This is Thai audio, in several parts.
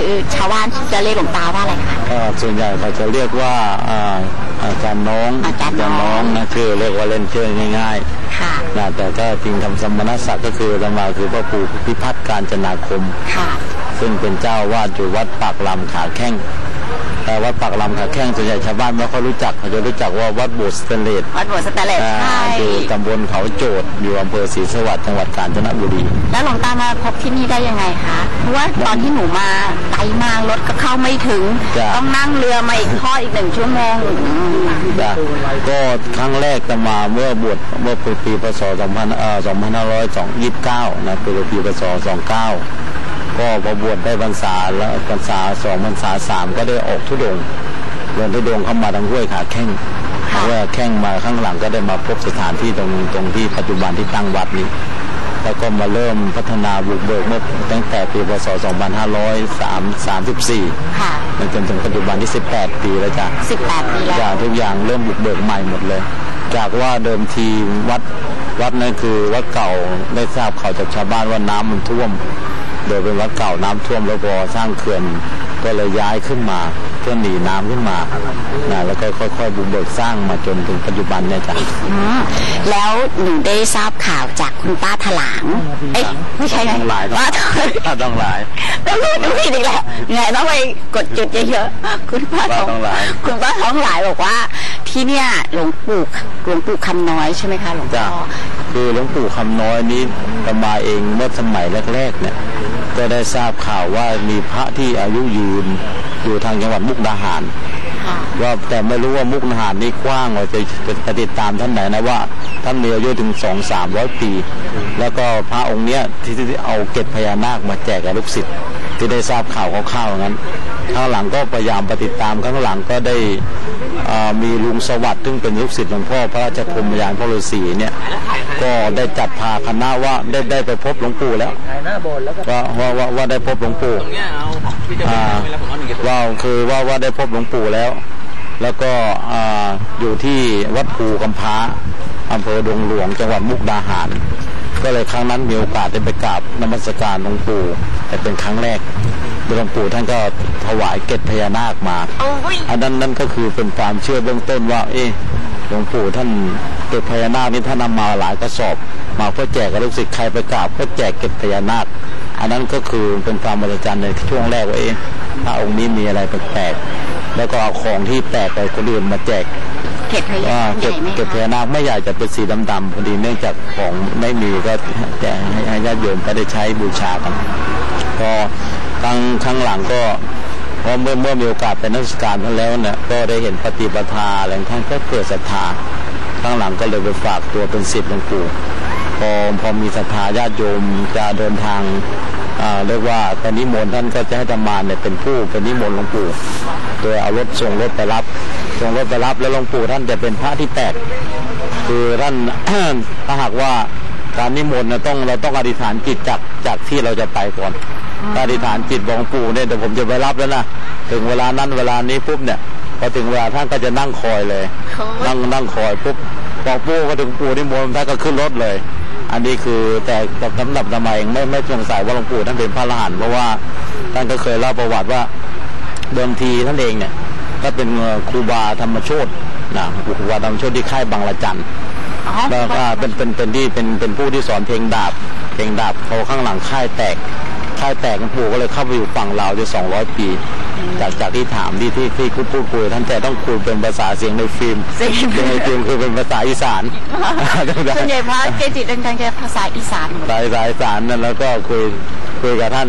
คือชาวบ้านจะเรียกหลวงตาว่าอะไรคะก็ส่วนใหญ่เขาจะเรียกว่าอ่าอาจารย์น้องอาจารย์น้องน้องนะชื่อเรียกว่าเล่นชื่อง่ายค่ะๆนะแต่ก็จริงคำสมณศักดิ์ก็คือธรรมาคือพระครูพิพัฒน์การจนาคมค่ะซึ่งเป็นเจ้าวาดอยู่วัดปากลำขาแข้งแต่ วัดปากลำขาแข้งส่วนใหญ่ชาวบ้านไม่ค่อยรู้จักเขาจะรู้จักว่าวัดโบสถ์สเตนเลสวัดหัวสแตนเลสอ่าใช่อยู่ตำบลเขาโจดอยู่อำเภอศรีสวัสดิ์จังหวัดกาญจนบุรี แล้วหลวงตามาพบที่นี่ได้ยังไงคะเพราะว่าตอนที่หนูมาไกลมากรถก็เข้าไม่ถึงจ้ะต้องนั่งเรือมาอีกทอดอีกหนึ่งชั่วโมงอืมจ้ะก็ครั้งแรกจะมาเมื่อบวชเมื่อปีปีพศ2000เอ่อ2529นะคือปีพศ29 ก็พอบวชได้พรรษาแล้วพรรษาสองพรรษาสามก็ได้ออกทุดงค์เดินทุดงค์เข้ามาทางห้วยขาแข้งเพราะว่าแข้งมาข้างหลังก็ได้มาพบสถานที่ตรงตรงที่ปัจจุบันที่ตั้งวัดนี้ แล้วก็มาเริ่มพัฒนาบุกเบิกเมื่อตั้งแต่ปีพศ 2534ค่ะจนถึงปัจจุบันที่ 18 ปีแล้วจ้ะสิบแปดปีแล้วจากทุกอย่างเริ่มบุกเบิกใหม่หมดเลย จากว่าเดิมทีวัดวัดนั่นคือวัดเก่าได้ทราบข่าวจากชาวบ้านว่าน้ำมันท่วม โดยเป็นวัดเก่าน้ำท่วมแล้วพอสร้างเขื่อนก็เลยย้ายขึ้นมาเพื่อหนีน้ำขึ้นมานะแล้วก็ค่อยๆบุกเบิกสร้างมาจนถึงปัจจุบันเนี่ยจ้ะอืมแล้วหนูได้ทราบข่าวจากคุณป้าถลางเอ้ยไม่ใช่ไงต้องหลายป้าถลางถ้าต้องหลายต้องพูดต้องผิดอีกแล้วไงต้องไปกดจุดเยอะๆคุณป้าป้าท้องต้องหลายคุณป้าท้องหลายบอกว่า ที่เนี่ยหลวงปู่หลวงปู่คำน้อยใช่ไหมคะหลวงจ้ะพ่อคือหลวงปู่คำน้อยนี้ตมาเองเมื่อสมัยแรกๆเนี่ยก็ได้ทราบข่าวว่ามีพระที่อายุยืนอยู่ทางจังหวัดมุกดาหารค่ะว่าแต่ไม่รู้ว่ามุกดาหารนี่กว้างเราจะจะติดตามท่านไหนนะว่าท่านมีอายุถึงสองสามร้อยปี แล้วก็พระองค์เนี้ยที่ที่เอาเกล็ดพญานาคมาแจกกับลูกศิษย์ที่ได้ทราบข่าวคร่าวๆอย่างนั้น ข้างหลังก็พยายามปฏิตามข้างหลังก็ได้มีลุงสวัสดิ์ซึ่งเป็นลูกศิษย์หลวงพ่อพระราชพรมยานพ่อฤาษีเนี่ยก็ได้จัดพาคณะว่าได้ได้ไปพบหลวงปู่แล้วว่าว่าว่าได้พบหลวงปู่ว่าคือว่าว่าได้พบหลวงปู่แล้ว แล้วก็อ่าอยู่ที่วัดภูกำพร้าอำเภอดงหลวงจังหวัดมุกดาหาร ก็เลยครั้งนั้นมีโอกาสได้ไปกราบนมัสการหลวงปู่แต่เป็นครั้งแรก หลวงปู่ท่านก็ถวายเกล็ดพญานาคมาโอ้ยอันนั้นนั่นก็คือเป็นความเชื่อเบื้องต้นว่า เอ๊ะหลวงปู่ท่านเก็บพญานาคนี้ท่านนำมาหลายกระสอบ มาเพื่อแจกกับลูกศิษย์ใครไปกราบก็แจกเก็บพญานาค อันนั้นก็คือเป็นความมหัศจรรย์ในช่วงแรกว่าเอ๊ะพระองค์นี้มีอะไรแปลกๆแล้วก็เอาของที่แปลกไปคนอื่นมาแจกเผ็ดพยาว่าใหเก็ญ่บไหมเก็บพคะญานาคไม่ใหญ่จะเป็นสีดำๆพอดีเนื่องจากของไม่มีก็แจกให้ให้ญาติโยมก็ได้ใช้บูชากัน ก็ค รั้งครั้งหลังก็เพราะเมื่อเมื่อมีโอกาสเป็นนักศึกษาท่านแล้วเนี่ยก็ได้เห็นปฏิปทาอะไรท่านก็เกิดศรัทธาครั้งหลังก็เลยไปฝากตัวเป็นศิษย์หลวงปู่พอพอมีศรัทธาญาติโยมจะเดินทางเรียกว่าตอนนิมนท่านก็จะให้ธรรมาเนี่ยเป็นผู้เป็นนิมนต์หลวงปู่โดยเอารถส่งรถไปรับ ส่งรถไปรับแล้วหลวงปู่ท่านจะเป็นพระที่แปดคือท่านถ้าหากว่าการนิมนต์นะต้องเราต้องอธิษฐานจิตจากจากที่เราจะไปก่อน อธิษฐานจิตบอกหลวงปู่เนี่ยเดี๋ยวผมจะไปรับแล้วนะถึงเวลานั้นเวลานี้ปุ๊บเนี่ยพอถึงเวลาท่านก็จะนั่งคอยเลย นั่งนั่งคอยปุ๊บบอกปู่ก็ถึงปู่นิมนต์ท่านก็ขึ้นรถเลย อันนี้คือแต่แต่สำหรับทำไมเองไม่ไม่สงสัยว่าหลวงปู่ท่านเป็นพระอรหันต์เพราะว่าท่านก็เคยเล่าประวัติว่าเดิมทีท่านเองเนี่ยก็เป็นเอ่อครูบาธรรมโชตนะครูบาธรรมโชตที่ค่ายบางละจันอ๋อแล้วก็เป็นเป็นเป็นที่เป็นเป็นผู้ที่สอนเพลงดาบ เพลงดาบพอข้างหลังค่ายแตก ค่ายแตกหลวงปู่ก็เลยเข้าไปอยู่ฝั่งลาวจะสองร้อยปี จากจากที่ถามที่ที่ที่พูดพูดคุยท่านแต่ต้องคุยเป็นภาษาเสียงในฟิล์มเสียงเสียงในฟิล์มคือเป็นภาษาอีสานส่วนใหญ่พระเกจิดังๆจะภาษาอีสานหมดสายสายสารนั่นแล้วก็คุยคุยกับท่าน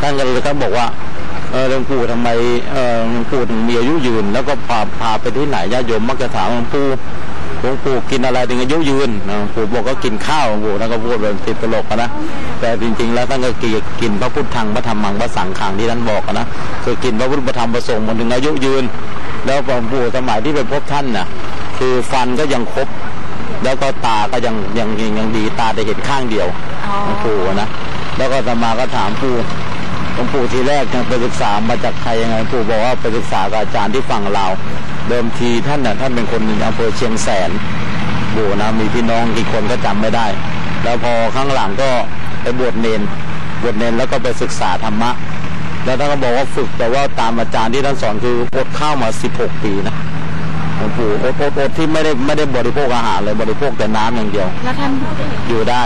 ท่านก็เลยท่านบอกว่าเออหลวงปู่ทำไมเออหลวงปู่ถึงมีอายุยืน แล้วก็พาพาไปที่ไหนญาติโยมมักจะถามหลวงปู่ หลวงปู่กินอะไรถึงอายุยืนนะปู่บอกก็กินข้าวหลวงปู่ท่านก็พูดแบบติดตลกนะแต่จริงๆแล้วท่านก็กินกินพระพุทธังพระธรรมังพระสังฆังที่ท่านบอกนะคือกินพระพุทธธรรมพระสงฆ์มันถึงอายุยืน แล้วหลวงปู่สมัยที่ไปพบท่านน่ะคือฟันก็ยังครบแล้วก็ตาก็ยังยังยังดีตาจะเห็นข้างเดียวหลวงปู่นะแล้วก็อาตมาก็ถามปู่หลวงปู่ทีแรกเนี่ยไปศึกษามาจากใครยังไงปู่บอกว่าไปศึกษากับอาจารย์ที่ฝั่งลาว เดิมทีท่านน่ะท่านเป็นคนอำเภอเชียงแสนปู่นะมีพี่น้องกี่คนก็จำไม่ได้ แล้วพอข้างหลังก็ไปบวชเนนบวชเนนแล้วก็ไปศึกษาธรรมะ แล้วท่านก็บอกว่าฝึกแต่ว่าตามอาจารย์ที่ท่านสอนคืออดข้าวมา 16 ปีนะหลวงปู่อดอดอดที่ไม่ได้ไม่ได้บริโภคอาหารเลยบริโภคแต่น้ำอย่างเดียวแล้วท่านอยู่ได้อยู่ได้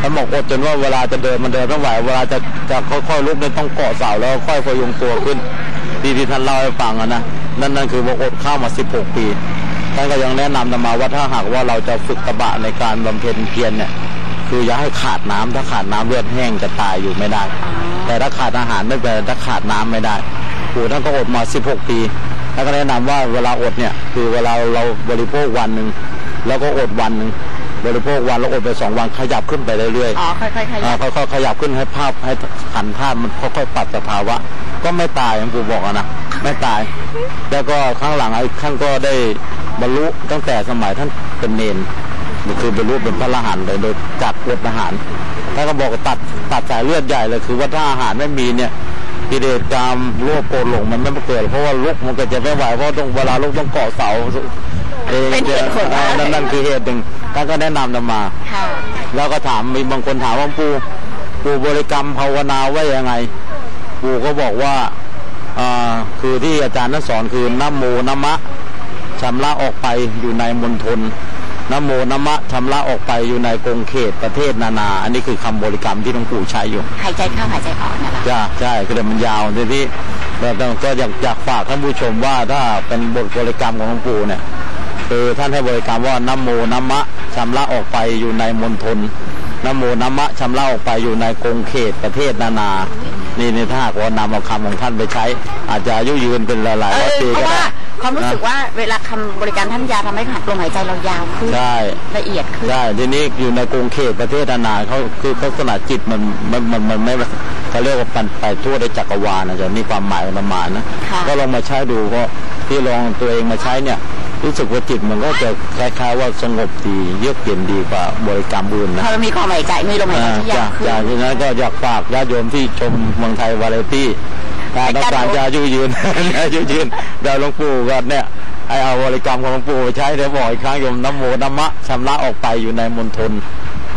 ท่านบอกอดจนว่าเวลาจะเดินมันเดินไม่ไหวเวลาจะจะค่อยๆลุกเนี่ยต้องเกาะเสาแล้วค่อยพยุงตัวขึ้น ที่ที่ท่านเล่าให้ฟังอะนะนั่นนั่นคือว่าอดข้าวมา 16 ปีท่านก็ยังแนะนำนำมาว่าถ้าหากว่าเราจะฝึกตบะในการบำเพ็ญเพียรเนี่ยคืออย่าให้ขาดน้ำถ้าขาดน้ำเลือดแห้งจะตายอยู่ไม่ได้ แต่ถ้าขาดอาหารไม่เป็นถ้าขาดน้ำไม่ได้ปู่ท่านก็อดมา 16 ปีท่านก็แนะนำว่าเวลาอดเนี่ยคือเวลาเราบริโภควันหนึ่งแล้วก็อดวันหนึ่ง บริโภควันแล้วอดไปสองวันขยับขึ้นไปเรื่อยๆอ๋อค่อยๆขยัอ่าบค่อยๆขยับขึ้นให้ภาพให้ขันธาตุมันค่อยๆปรับสภาวะ ก็ไม่ตายหลวงปู่บอกอะนะไม่ตาย แล้วก็ข้างหลังไอ้ท่านก็ได้บรรลุตั้งแต่สมัยท่านเป็นเนนคือบรรลุเป็นพระอรหันต์เลยโดยจัดอดอาหารท่านก็บอกว่าตัดตัดสายเลือดใหญ่เลยคือว่าถ้าอาหารไม่มีเนี่ยกิเลสกรรมโลภโกรธหลงมันไม่เกิดเพราะว่าลุกมันก็จะไม่ไหวเพราะต้องเวลาลุกต้องเกาะเสา เป็นเหตุผลนั่นนั่นคือเหตุหนึ่งท่านก็แนะนำนำมาแล้วก็ถามมีบางคนถามว่าปู่ปู่บริกรรมภาวนาไว่ายังไง ปู่ก็บอกว่าคือที่อาจารย์นั้นสอนคือนะโมนะมะชำระออกไปอยู่ในมณฑลนะโมนะมะชำระออกไปอยู่ในกรงเขตประเทศนานา อันนี้คือคำบริกรรมที่หลวงปู่ใช้อยู่หายใจเข้าหายใจออกนั่นแหละจ้าใช่คือมันยาวทีนี้เราต้องก็อยากอยากฝากท่านผู้ชมว่าถ้าเป็นบทบริกรรมของหลวงปู่เนี่ย คือท่านให้บริกรรมว่านะโมนะมะชำระออกไปอยู่ในมณฑลนะโมนะมะชำระออกไปอยู่ในกรงเขตประเทศนานา นี่นี่ถ้าหากว่านำเอาคำของท่านไปใช้ อาจจะอายุยืนเป็นหลายเอๆร้อยอปีเพก็ราะว่าได้ ความรู้สึกว่าเวลาคำบริการท่านยาทำให้ลมหายใจเรายาวขึ้นใช่ ละเอียดขึ้นใช่ทีนี้อยู่ในกรุงเขตประเทศนานาเขาคือลักษณะจิตมันมันมันมันไม่เขาเรียกว่าปันไปทั่วในจักรวาลนะจ๊ะนี่ความหมายประมาณนะค่ะ ก็ลองมาใช้ดูเพราะที่ลองตัวเองมาใช้เนี่ย รู้สึกว่าจิตมันก็จะคล้ายๆว่าสงบดีเยือกเย็นดีกว่าบริกรรมอื่นนะพอเรามีความหายใจมีลมหายใจที่ยาจาวขึ้นจากที่นั้นก็อยากฝากญาติโยมที่ชมเมืองไทยวาไรตี้ถ้าต้องการจะอายุยืนอายุยืนเดี๋ยวหลวงปู่ก็เนี่ยให้เอาบริกรรมของหลวงปู่ไปใช้เดี๋ยวบอกอีกครั้งโยมนะโมนะมะชำระออกไปอยู่ในมณฑล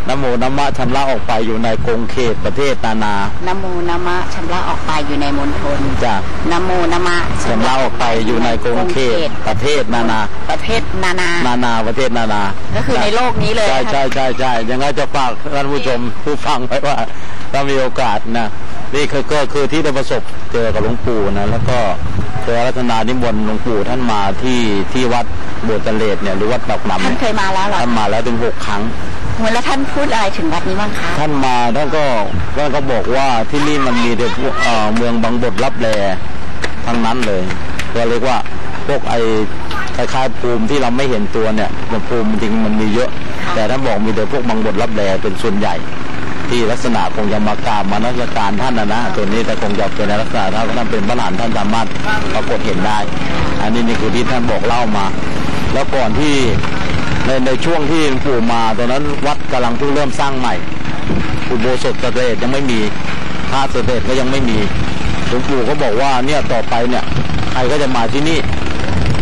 นะโมนะมะชำระออกไปอยู่ในกรงเขตประเทศนานานะโมนะมะชำระออกไปอยู่ในมณฑลจ้ะนะโมนะมะชำระออกไปอยู่ในกรงเขตประเทศนานา ประเทศนานา นานาประเทศนานา ก็คือในโลกนี้เลยใช่ใช่ใช่ใช่ยังไงจะฝากท่านผู้ชมผู้ฟังไว้ว่าถ้ามีโอกาสนะนี่คือก็คือที่ได้ประสบเจอกับหลวงปู่นะแล้วก็เจอรัตนานิมนต์หลวงปู่ท่านมาที่ที่วัดโบสถ์เจเลดเนี่ยหรือวัดดอกนำท่านเนี่ยเคยมาแล้วเหรอท่านมาแล้วถึงหกครั้งเห มือนแล้วท่านพูดอะไรถึงวัดนี้บ้างคะ ท่านมาท่านก็ท่านก็บอกว่าที่นี่มันมีแต่พวกเอ่อเมืองบางบทรับแลทั้งนั้นเลยก็เรียกว่าพวกไอ้คล้ายๆภูมิที่เราไม่เห็นตัวเนี่ยมันภูมิจริงมันมีเยอะ แต่ท่านบอกมีแต่พวกบางบทรับแลเป็นส่วนใหญ่ ที่ลักษณะคงจะมากราบมานักการท่านนะนะตัวนี้แต่คงจะเป็นในลักษณะถ้าท่านเป็นพระหลานท่านสามารถปรากฏเห็นได้ อันนี้นี่คือที่ท่านบอกเล่ามา แล้วก่อนที่ ในในช่วงที่หลวงปู่มาตอนนั้นวัดกำลังเพิ่งเริ่มสร้างใหม่อุโบสถสเตจยังไม่มีพระสเตจก็ยังไม่มีหลวงปู่ก็บอกว่าเนี่ยต่อไปเนี่ยใครก็จะมาที่นี่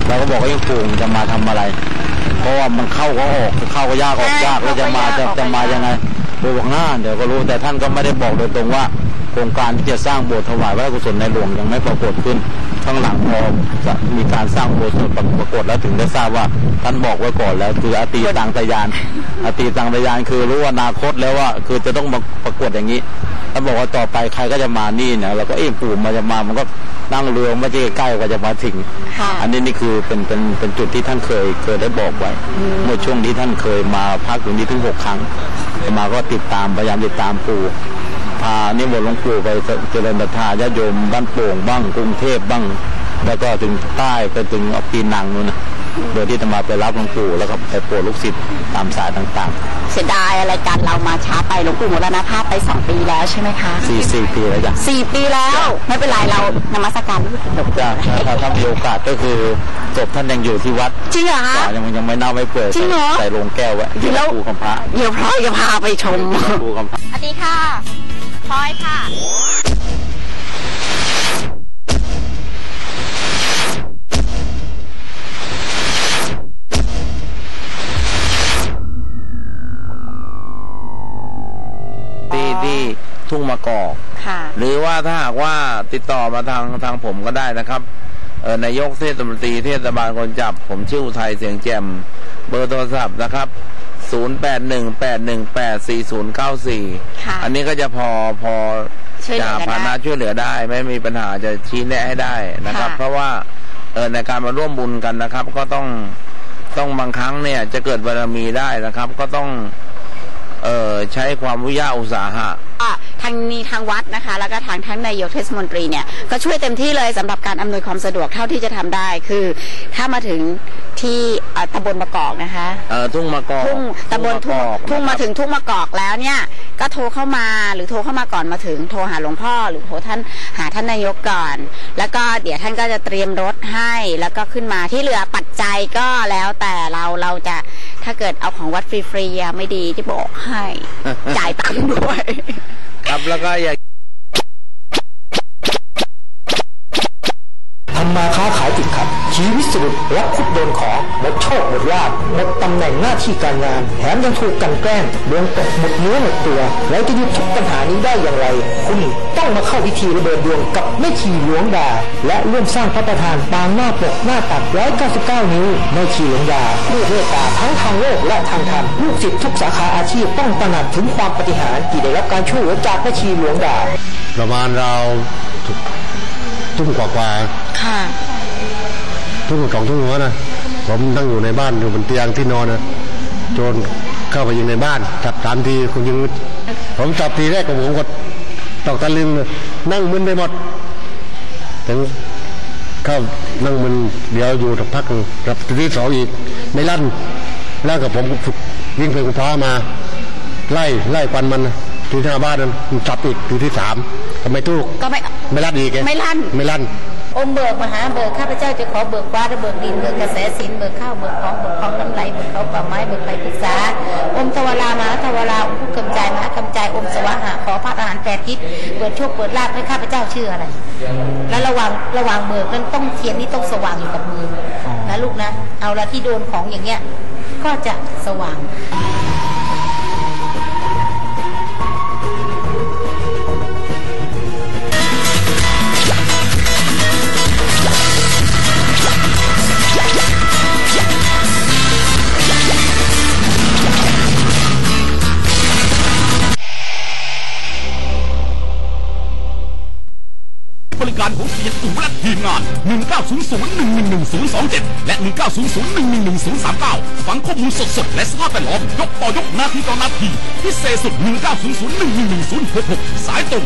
เราก็บอกว่าหลวงปู่จะมาทำอะไร เพราะว่ามันเข้าก็ออกเข้าก็ยากออกยากแล้วจะมาจะจะมายังไงโดยบอกหน้าเดี๋ยวก็รู้แต่ท่านก็ไม่ได้บอกโดยตรงว่าโครงการที่จะสร้างโบสถ์ถวายพระกุศลในหลวงยังไม่ปรากฏขึ้น ข้างหลังพอจะมีการสร้างโบสถ์ปรากฏแล้วถึงได้ทราบว่าท่านบอกไว้ก่อนแล้วคืออตีตังตยาน อตีตังตยานคือรู้ว่าอนาคตแล้วว่า คือจะต้องมาปรากฏอย่างนี้ท่านบอกว่าต่อไปใครก็จะมานี่เนี่ยเราก็เอ๊ะปู่มาจะมามันก็นั่งเรือไม่ใช่ใกล้กว่าจะมาถึงค่ะอันนี้นี่คือเป็นเป็นเป็นจุดที่ท่านเคยเคยได้บอกไว้ เมื่อช่วงที่ท่านเคยมาพักอยู่นี่ถึงหกครั้งมาก็ติดตามพยายามติดตามปู่ พานิมนต์หลวงปู่ไปเจริญศรัทธาญาติโยมบ้านโป่งบ้างกรุงเทพบ้าง แล้วก็ถึงใต้ไปถึงปีนังนู่นนะโดยที่จะมาไปรับหลวงปู่แล้วก็ไปโปรดลูกศิษย์ตามสายต่างเสียดายอะไรกันเรามาช้าไปหลวงปู่มรณภาพไปสองปีแล้วใช่ไหมคะๆสี่สี่ปีแล้วจ้ะสี่ปีแล้ว ไม่เป็นไรเรานมัสการหลวงปู่จ้ะถ้าถ้าถ้ามีโอกาสก็คือศพท่านยังอยู่ที่วัดจริงเหรอคะจ้ะยังยังไม่เน่าไม่เปื่อยจริงเหรอใส่โลงแก้วไว้ที่หลวงปู่คำพระเดี๋ยวพลอยจะพาไปชมหลวงปู่คำพระสวัสดีค่ะ พลอยค่ะ ที่ที่ทุ่งมะกอก ค่ะ หรือว่าถ้าหากว่าติดต่อมาทางทางผมก็ได้นะครับเออนายกเทศมนตรีเทศบาลคนจับ ผมชื่ออุทัยเสียงแจ่มเบอร์โทรศัพท์นะครับ 0818184094ค่ะอันนี้ก็จะพอพอช่วยเหลืจะอกันพาได้นะช่วยเหลือได้ ไม่มีปัญหาจะชี้แนะให้ได้นะครับ ค่ะ เพราะว่าเออในการมาร่วมบุญกันนะครับ ก็ต้องต้องบางครั้งเนี่ยจะเกิดบารมีได้นะครับ ก็ต้องเออใช้ความวิยาอุตสาหะ อะ ทางนี้ทางวัดนะคะ แล้วก็ทางทั้งนายกเทศมนตรีเนี่ยก็ช่วยเต็มที่เลยสำหรับการอำนวยความสะดวกเท่าที่จะทำได้คือ ถ้ามาถึงที่อะตำบลมะกอกนะคะเออทุ่งมะกอกทุ่งตำบลทุ่งมะกอกทุ่งมานะครับถึงทุ่งมะกอกแล้วเนี่ยก็โทรเข้ามาหรือโทรเข้ามาก่อนมาถึงโทรหาหลวงพ่อ หรือโทรท่านหาท่านนายกก่อน แล้วก็เดี๋ยวท่านก็จะเตรียมรถให้แล้วก็ขึ้นมาที่เหลือปัจจัยก็แล้วแต่เราเราจะถ้าเกิดเอาของวัดฟรีๆอะไม่ดีที่บอกให้ จ่ายตังค์ด้วย ครับแล้วก็อยากทำมาค้าขายติดขัดชีวิตสรุปรับคุดโดนของหมดโชคหมดลาภหมดตำแหน่งหน้าที่การงาน แถมยังถูกกันแกล้งดวงตกหมดเนื้อหมดตัว แล้วจะหยุดทุกปัญหานี้ได้อย่างไร คุณ ต้องมาเข้าพิธีระเบิดดวงกับแม่ชีหลวงดา และร่วมสร้างพระประธานปางหน้าปกหน้าตัก 199 นิ้วแม่ชีหลวงดาผู้เมตตาทั้งทางโลกและทางธรรมลูกศิษย์ทุกสาขาอาชีพต้องตระหนักถึงความปฏิหารที่ได้รับการช่วยเหลือจากแม่ชีหลวงดา ประมาณเราทุ่มกว่ากว่าค่ะๆทุ่มสองทุ่มหัวนะผมนั่งอยู่ในบ้านอยู่บนเตียงที่นอนนะโจรเข้าไปยิงในบ้านจับสามทีคุณยิงผมจับทีแรกกับผมก็ ตอกตะลึงเลยนั่งมึนไปหมด ถึงเข้านั่งมึนเดี๋ยวอยู่สักพักหนึ่งกับทีที่สองอีกไม่ลั่นแล้วกับผมก็ฝึกวิ่งไปกุฟ้ามา ไล่ไล่ควันมันนะทีที่หน้าบ้านนั้นมันจับอีกทีที่สามทำไมตู้ก็ไม่ไม่ลั่นอีกไงไม่ลั่นไม่ลั่นองค์เบิกมหาเบิกข้าพเจ้าจะขอเบิกฟ้าและเบิกดินเบิกกระแสสินเบิกข้าวเบิกของเบิกของน้ำไหลเบิกเขาป่าไม้เบิกไปปรึกษาอมทวารามหาทวาราิษ เปิดโชคเปิดลาภให้ข้าพเจ้าชื่ออะไร แล้วระวังระวังเบิกนั้นต้องเทียนนี่ต้องสว่างอยู่กับมือนะลูกนะ เอาละที่โดนของอย่างเงี้ย ก็จะสว่าง บริการของเสียตู่และทีมงาน 1900111027 และ 1900111039 ฟังข้อมูลสดๆ และสภาพแวดล้อม ยกต่อยกนาทีต่อนาที พิเศษสุด 1900111066 สายตรง